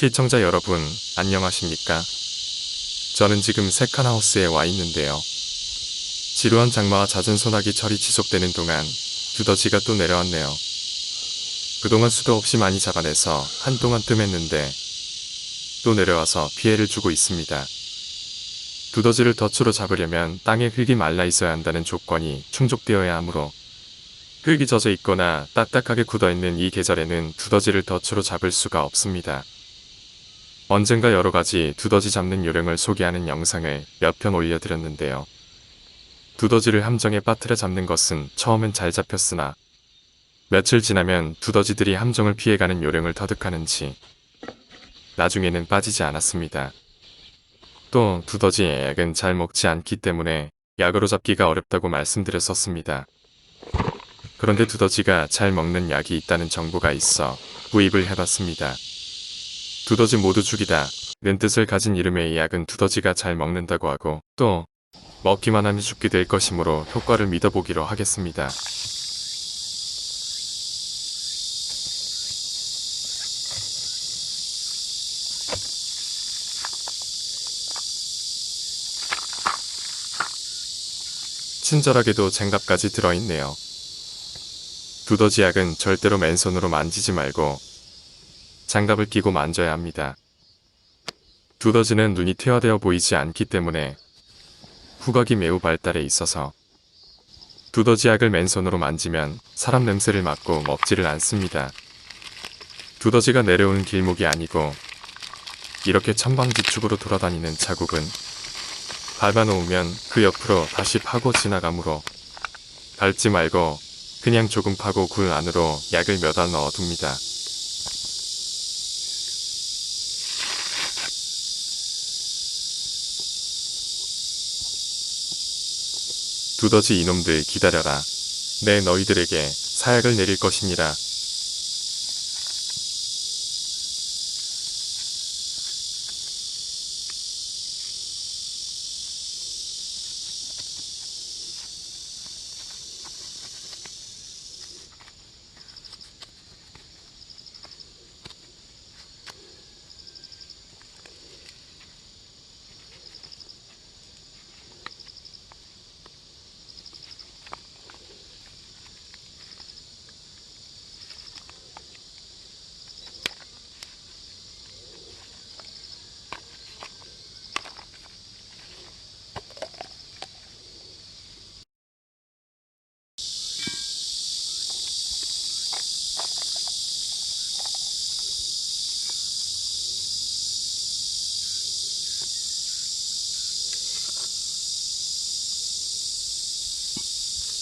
시청자 여러분, 안녕하십니까? 저는 지금 세칸하우스에 와 있는데요. 지루한 장마와 잦은 소나기 철이 지속되는 동안 두더지가 또 내려왔네요. 그동안 수도 없이 많이 잡아내서 한동안 뜸했는데 또 내려와서 피해를 주고 있습니다. 두더지를 덫으로 잡으려면 땅에 흙이 말라 있어야 한다는 조건이 충족되어야 하므로 흙이 젖어 있거나 딱딱하게 굳어 있는 이 계절에는 두더지를 덫으로 잡을 수가 없습니다. 언젠가 여러 가지 두더지 잡는 요령을 소개하는 영상을 몇 편 올려드렸는데요. 두더지를 함정에 빠뜨려 잡는 것은 처음엔 잘 잡혔으나 며칠 지나면 두더지들이 함정을 피해가는 요령을 터득하는지 나중에는 빠지지 않았습니다. 또 두더지의 약은 잘 먹지 않기 때문에 약으로 잡기가 어렵다고 말씀드렸었습니다. 그런데 두더지가 잘 먹는 약이 있다는 정보가 있어 구입을 해봤습니다. 두더지 모두 죽이다 는 뜻을 가진 이름의 이 약은 두더지가 잘 먹는다고 하고 또 먹기만 하면 죽게 될 것이므로 효과를 믿어보기로 하겠습니다. 친절하게도 장갑까지 들어있네요. 두더지 약은 절대로 맨손으로 만지지 말고 장갑을 끼고 만져야 합니다. 두더지는 눈이 퇴화되어 보이지 않기 때문에 후각이 매우 발달해 있어서 두더지 약을 맨손으로 만지면 사람 냄새를 맡고 먹지를 않습니다. 두더지가 내려오는 길목이 아니고 이렇게 천방지축으로 돌아다니는 자국은 밟아놓으면 그 옆으로 다시 파고 지나가므로 밟지 말고 그냥 조금 파고 굴 안으로 약을 몇 알 넣어둡니다. 두더지 이놈들 기다려라. 내 너희들에게 사약을 내릴 것이니라.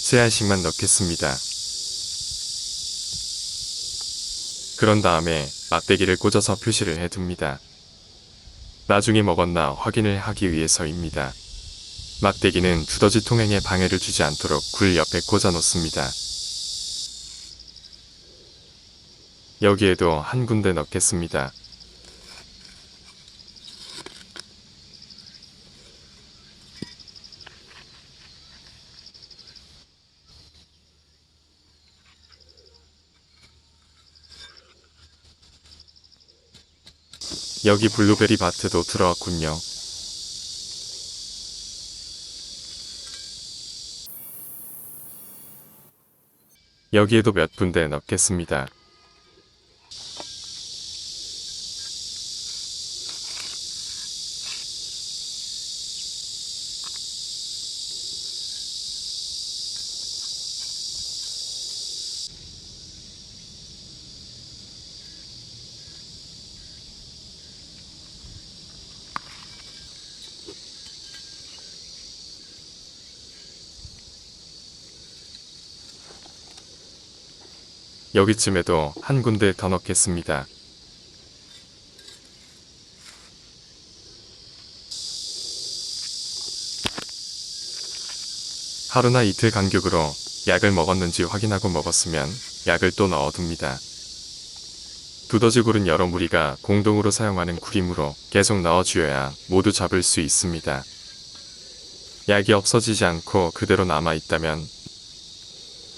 세 알씩만 넣겠습니다. 그런 다음에 막대기를 꽂아서 표시를 해둡니다. 나중에 먹었나 확인을 하기 위해서입니다. 막대기는 두더지 통행에 방해를 주지 않도록 굴 옆에 꽂아 놓습니다. 여기에도 한 군데 넣겠습니다. 여기 블루베리 밭에도 들어왔군요. 여기에도 몇 군데 넣겠습니다. 여기쯤에도 한 군데 더 넣겠습니다. 하루나 이틀 간격으로 약을 먹었는지 확인하고 먹었으면 약을 또 넣어둡니다. 두더지 굴은 여러 무리가 공동으로 사용하는 굴이므로 계속 넣어주어야 모두 잡을 수 있습니다. 약이 없어지지 않고 그대로 남아있다면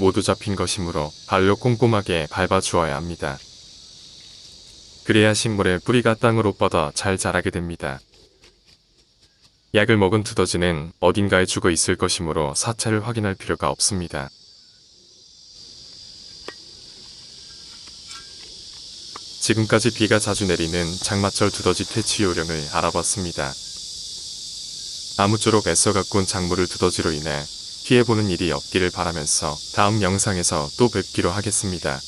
모두 잡힌 것이므로 발로 꼼꼼하게 밟아 주어야 합니다. 그래야 식물의 뿌리가 땅으로 뻗어 잘 자라게 됩니다. 약을 먹은 두더지는 어딘가에 죽어 있을 것이므로 사체를 확인할 필요가 없습니다. 지금까지 비가 자주 내리는 장마철 두더지 퇴치 요령을 알아봤습니다. 아무쪼록 애써 가꾼 작물을 두더지로 인해 피해보는 일이 없기를 바라면서 다음 영상에서 또 뵙기로 하겠습니다.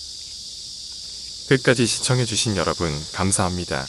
끝까지 시청해주신 여러분 감사합니다.